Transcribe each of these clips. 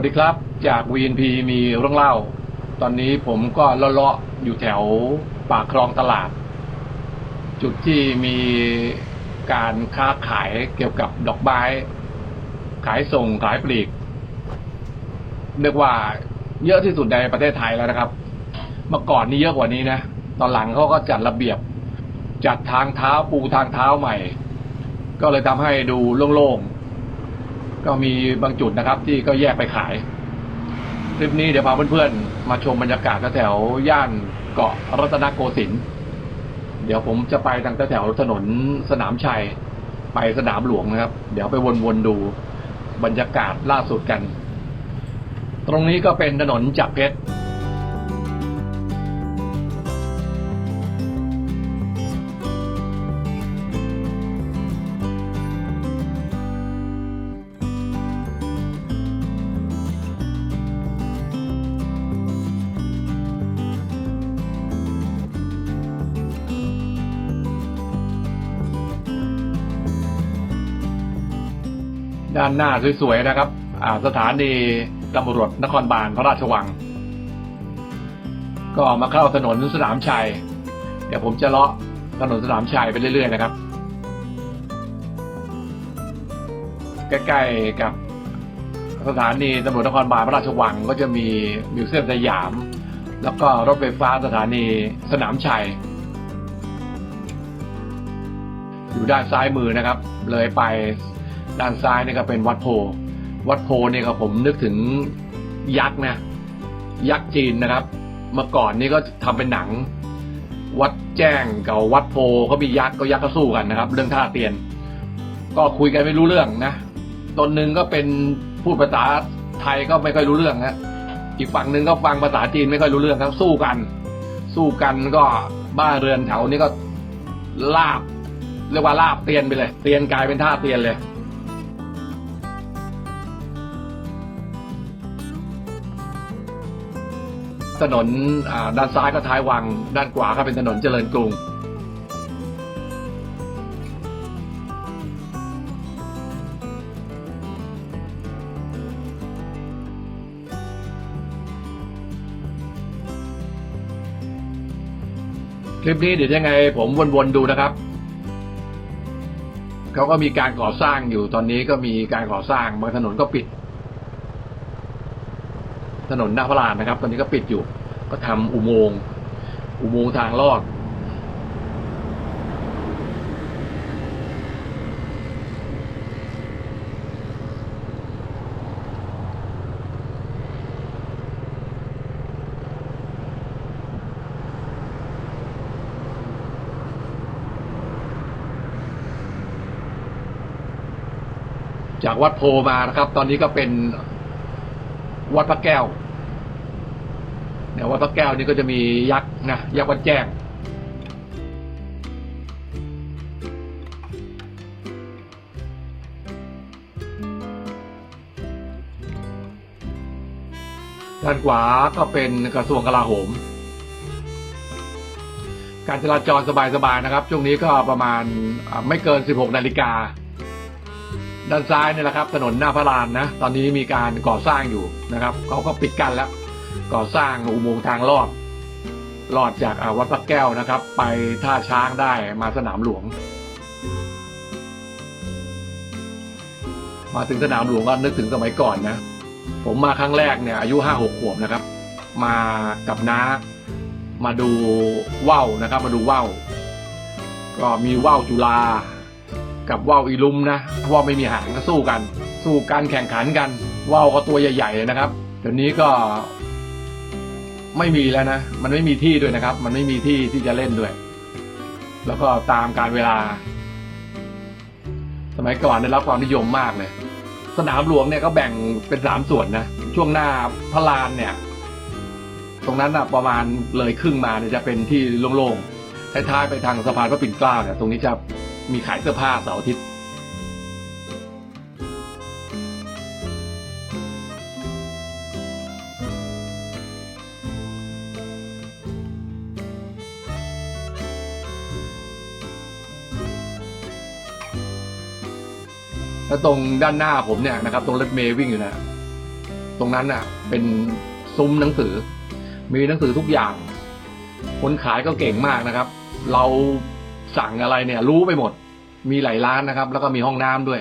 สวัสดีครับ จาก VNP มีเรื่องเล่า ตอนนี้ผมก็เลาะๆอยู่แถวปากคลองตลาด จุดที่มีการค้าขายเกี่ยวกับดอกไม้ ขายส่งขายปลีกเรียกว่าเยอะที่สุดในประเทศไทยแล้วนะครับ เมื่อก่อนนี้เยอะกว่านี้นะ ตอนหลังเขาก็จัดระเบียบ จัดทางเท้าปูทางเท้าใหม่ ก็เลยทำให้ดูโล่งๆ ก็มีบางจุดนะครับ ที่ก็แยกไปขายคลิปนี้เดี๋ยวพาเพื่อนๆมาชมบรรยากาศแถวย่านเกาะรัตนโกสินทร์เดี๋ยวผมจะไปทางแถวถนนสนามชัยไปสนามหลวงนะครับ เดี๋ยวไปวนๆดูบรรยากาศล่าสุดกัน ตรงนี้ก็เป็นถนนจับเพชร ด้านหน้าสวยๆนะครับสถานีตำรวจนครบาลพระราชวัง ก็มาเข้าถนนสนามชัย เดี๋ยวผมจะเลาะถนนสนามชัยไปเรื่อยๆนะครับ ใกล้ๆกับสถานีตำรวจนครบาลพระราชวังก็จะมีมิวเซียมสยาม แล้วก็รถไฟฟ้าสถานีสนามชัย อยู่ด้านซ้ายมือนะครับ เลยไป ด้านซ้ายนี่ก็เป็นวัดโพ วัดโพนี่ครับผมนึกถึงยักษ์นะยักษ์จีนนะครับ เมื่อก่อนนี่ก็ทำเป็นหนัง วัดแจ้งกับวัดโพเขามียักษ์ก็ยักษ์ก็สู้กันนะครับ เรื่องท่าเตียน ก็คุยกันไม่รู้เรื่องนะตนหนึ่งก็เป็นพูดภาษาไทยก็ไม่ค่อยรู้เรื่องนะอีกฝั่งหนึ่งก็ฟังภาษาจีนไม่ค่อยรู้เรื่องครับ สู้กัน สู้กันก็บ้านเรือนแถวนี้ก็ลาบเรียกว่าลาบเตียนไปเลย เตียนกลายเป็นท่าเตียนเลย ถนนด้านซ้ายก็ท้ายวัง ด้านขวาก็เป็นถนนเจริญกรุง คลิปนี้เดี๋ยวยังไงผมวนๆดูนะครับเขาก็มีการก่อสร้างอยู่ตอนนี้ก็มีการก่อสร้างบางถนนก็ปิด ถนนหน้าพระรานนะครับ ตอนนี้ก็ปิดอยู่ ก็ทำอุโมงค์อุโมงค์ทางลอดจากวัดโพมานะครับ ตอนนี้ก็เป็นวัดพระแก้ว เนี่วัดพระแก้วนี่ก็จะมียักษ์นะยักษ์วัดแจ้งด้านขวาก็เป็นกระทรวงกลาโหม การจราจรสบายๆนะครับ ช่วงนี้ก็ประมาณไม่เกิน 16 นาฬิกา ด้านซ้ายนี่แหละครับ ถนนหน้าพระลานนะ ตอนนี้มีการก่อสร้างอยู่นะครับ เขาก็ปิดกันแล้ว ก่อสร้างอุโมงค์ทางลอดลอดจากวัดพระแก้วนะครับ ไปท่าช้างได้มาสนามหลวง มาถึงสนามหลวงก็นึกถึงสมัยก่อนนะ ผมมาครั้งแรกเนี่ยอายุห้าหกขวบนะครับ มากับน้ามาดูว่าวนะครับ มาดูว่าวก็มีว่าวจุฬากับว่าวอีลุมนะว่าวไม่มีหางก็สู้กัน สู้กันแข่งขันกันว่าวก็ตัวใหญ่ ๆ นะครับ เดี๋ยวนี้ก็ ไม่มีแล้วนะ มันไม่มีที่ด้วยนะครับ มันไม่มีที่ที่จะเล่นด้วย แล้วก็ตามการเวลา สมัยก่อนได้รับความนิยมมากเลย สนามหลวงเนี่ยก็แบ่งเป็นสามส่วนนะ ช่วงหน้าพระลานเนี่ย ตรงนั้นนะประมาณเลยครึ่งมาเนี่ยจะเป็นที่โล่งๆท้ายๆไปทางสะพานพระปิ่นเกล้าเนี่ย ตรงนี้จะมีขายเสื้อผ้าเสาร์อาทิตย์ แล้วตรงด้านหน้าผมเนี่ยนะครับ ตรงรถเมย์วิ่งอยู่นะตรงนั้นน่ะ เป็นซุ้มหนังสือ มีหนังสือทุกอย่าง คนขายก็เก่งมากนะครับ เราสั่งอะไรเนี่ย รู้ไปหมด มีหลายร้านนะครับ แล้วก็มีห้องน้ำด้วย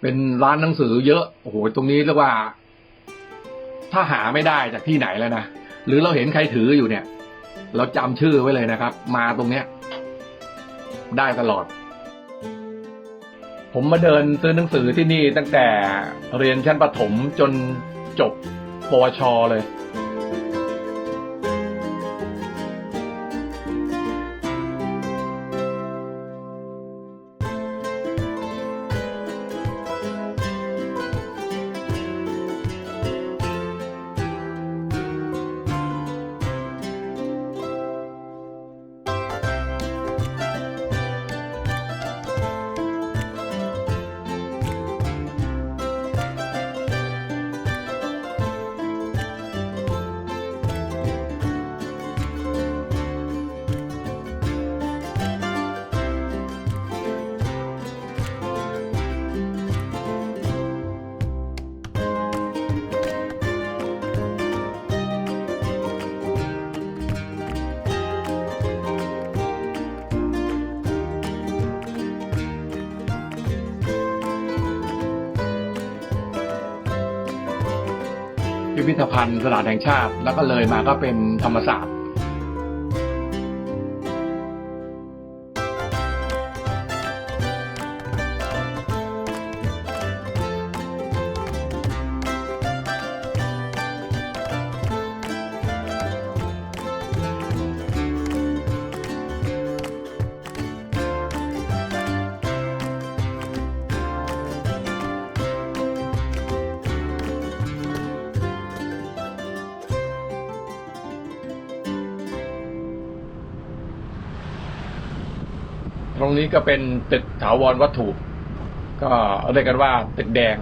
เป็นร้านหนังสือเยอะโอ้โหตรงนี้เรียกว่า ถ้าหาไม่ได้จากที่ไหนแล้วนะหรือเราเห็นใครถืออยู่เนี่ย เราจำชื่อไว้เลยนะครับ มาตรงเนี้ย ได้ตลอด ผมมาเดินซื้อหนังสือที่นี่ตั้งแต่เรียนชั้นประถมจนจบปวชเลย พิพิธภัณฑ์สถานแห่งชาติ แล้วก็เลยมาก็เป็นธรรมศาสตร์ ตรงนี้ก็เป็นตึกถาวรวัตถุ ก็เรียกกันว่าตึกแดง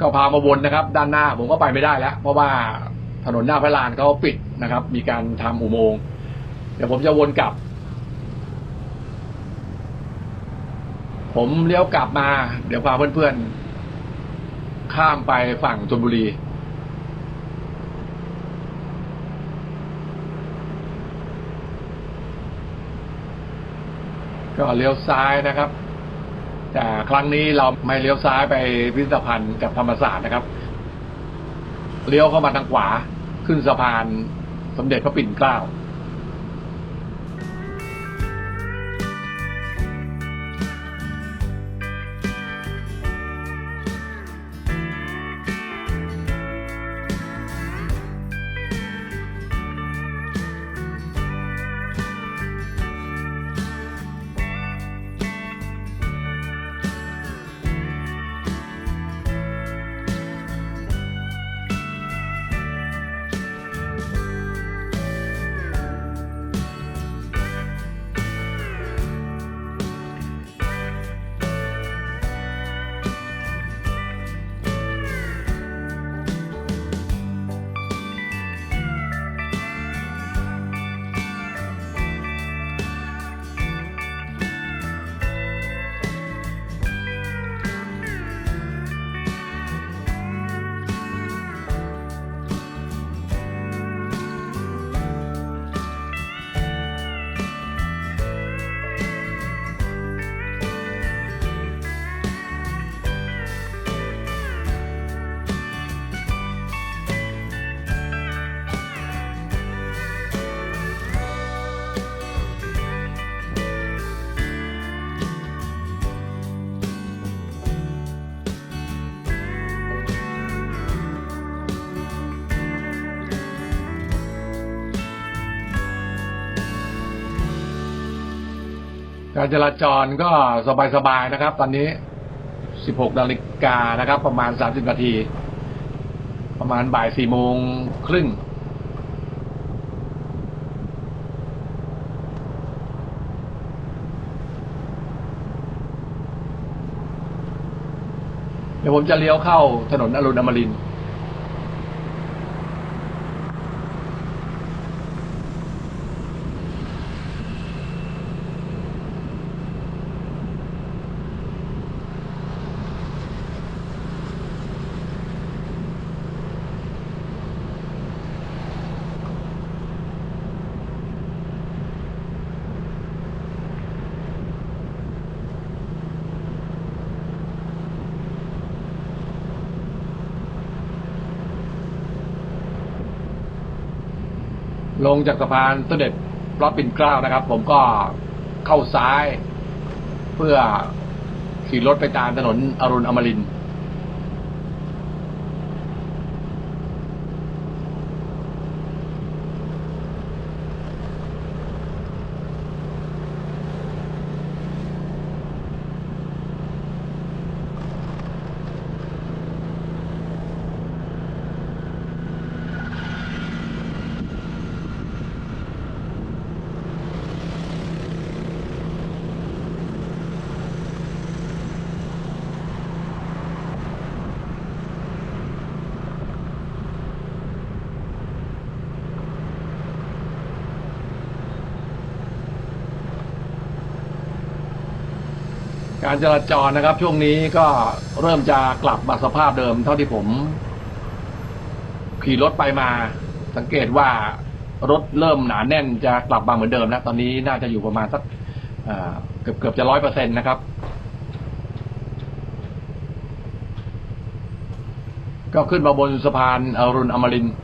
ก็ พามาวนนะครับ ด้านหน้าผมก็ไปไม่ได้แล้ว เพราะว่าถนนหน้าพระลานเขาปิดนะครับ มีการทำอุโมงค์เดี๋ยวผมจะวนกลับ ผมเลี้ยวกลับมา เดี๋ยวพาเพื่อนๆ ข้ามไปฝั่งชลบุรีก็เลี้ยวซ้ายนะครับ แต่ครั้งนี้เราไม่เลี้ยวซ้ายไปพิพิธภัณฑ์กับธรรมศาสตร์นะครับ เลี้ยวเข้ามาทางขวาขึ้นสะพานสมเด็จพระปิ่นเกล้า การจราจรก็สบายๆนะครับ ตอนนี้ 16นาฬิกานะครับ ประมาณ 30 นาที ประมาณบ่ายสี่โมงครึ่งเดี๋ยวผมจะเลี้ยวเข้าถนนอรุณอมรินทร์ ลงจากสะพานสมเด็จพระปิ่นเกล้านะครับ ผมก็เข้าซ้าย เพื่อขี่รถไปตามถนนอรุณอมรินทร์ การจราจรนะครับ ช่วงนี้ก็เริ่มจะกลับมาสภาพเดิม เท่าที่ผม ขี่รถไปมา สังเกตว่ารถเริ่มหนาแน่นจะกลับมาเหมือนเดิมแล้วตอนนี้น่าจะอยู่ประมาณสักเอ่อเกือบเกือบจะร้อยเปอร์เซ็นต์นะครับ ก็ขึ้นมาบนสะพานอรุณอมรินทร์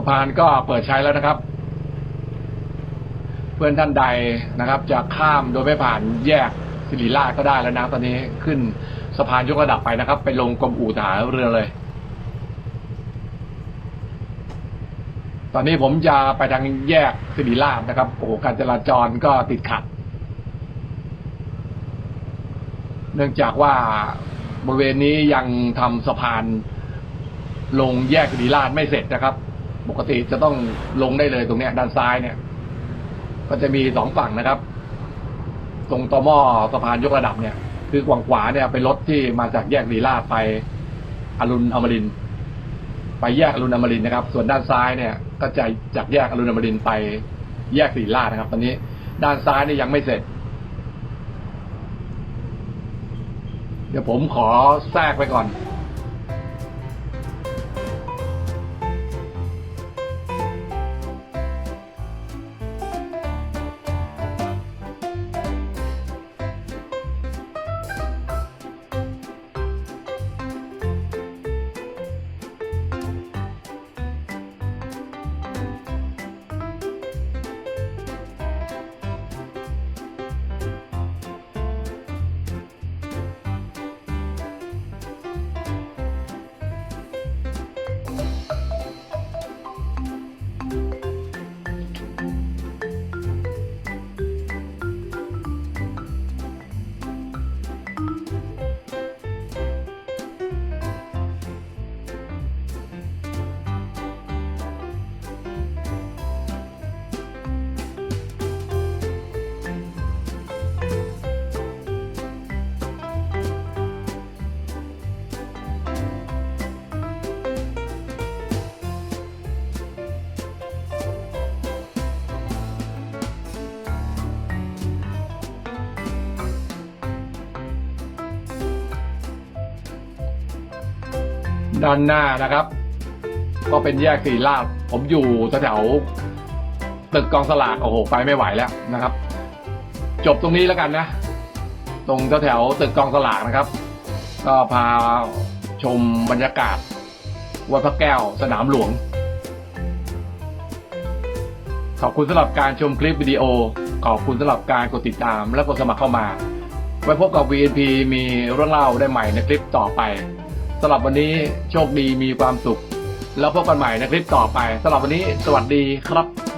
ะพานก็เปิดใช้แล้วนะครับ เพื่อนท่านใดนะครับ จะข้ามโดยไม่ผ่านแยกสิริราชก็ได้แล้วนะตอนนี้ขึ้นสะพานยกระดับไปนะครับ ไปลงกรมอู่ทหารเรือเลย ตอนนี้ผมจะไปทางแยกสิริราชนะครับโอ้โหการจราจรก็ติดขัด เนื่องจากว่าบริเวณนี้ยังทำสะพานลงแยกสิริราชไม่เสร็จนะครับ ปกติจะต้องลงได้เลยตรงเนี้ย ด้านซ้ายเนี่ย ก็จะมีสองฝั่งนะครับ ตรงต่อหม้อสะพานยกระดับเนี่ย คือกวางขวาเนี่ยเป็นรถที่มาจากแยกลีลาดไปอรุณอมรินไปแยกอรุณอมรินนะครับ ส่วนด้านซ้ายเนี่ยก็จะจากแยกอรุณอมรินไปแยกศรีลาดนะครับ ตอนนี้ ด้านซ้ายนี่ยยังไม่เสร็จ เดี๋ยวผมขอแทรกไปก่อน ด้านหน้านะครับ ก็เป็นแยกสีลาด ผมอยู่แถวตึกกองสลากโอ้โหไปไม่ไหวแล้วนะครับ จบตรงนี้แล้วกันนะ ตรงแถวตึกกองสลากนะครับ ก็พาชมบรรยากาศวัดพระแก้วสนามหลวง ขอบคุณสำหรับการชมคลิปวิดีโอ ขอบคุณสำหรับการกดติดตามและกดสมัครเข้ามา ไว้พบกับ VNP มีเรื่องเล่าได้ใหม่ในคลิปต่อไป สำหรับวันนี้โชคดีมีความสุข แล้วพบกันใหม่ในคลิปต่อไปสำหรับวันนี้สวัสดีครับ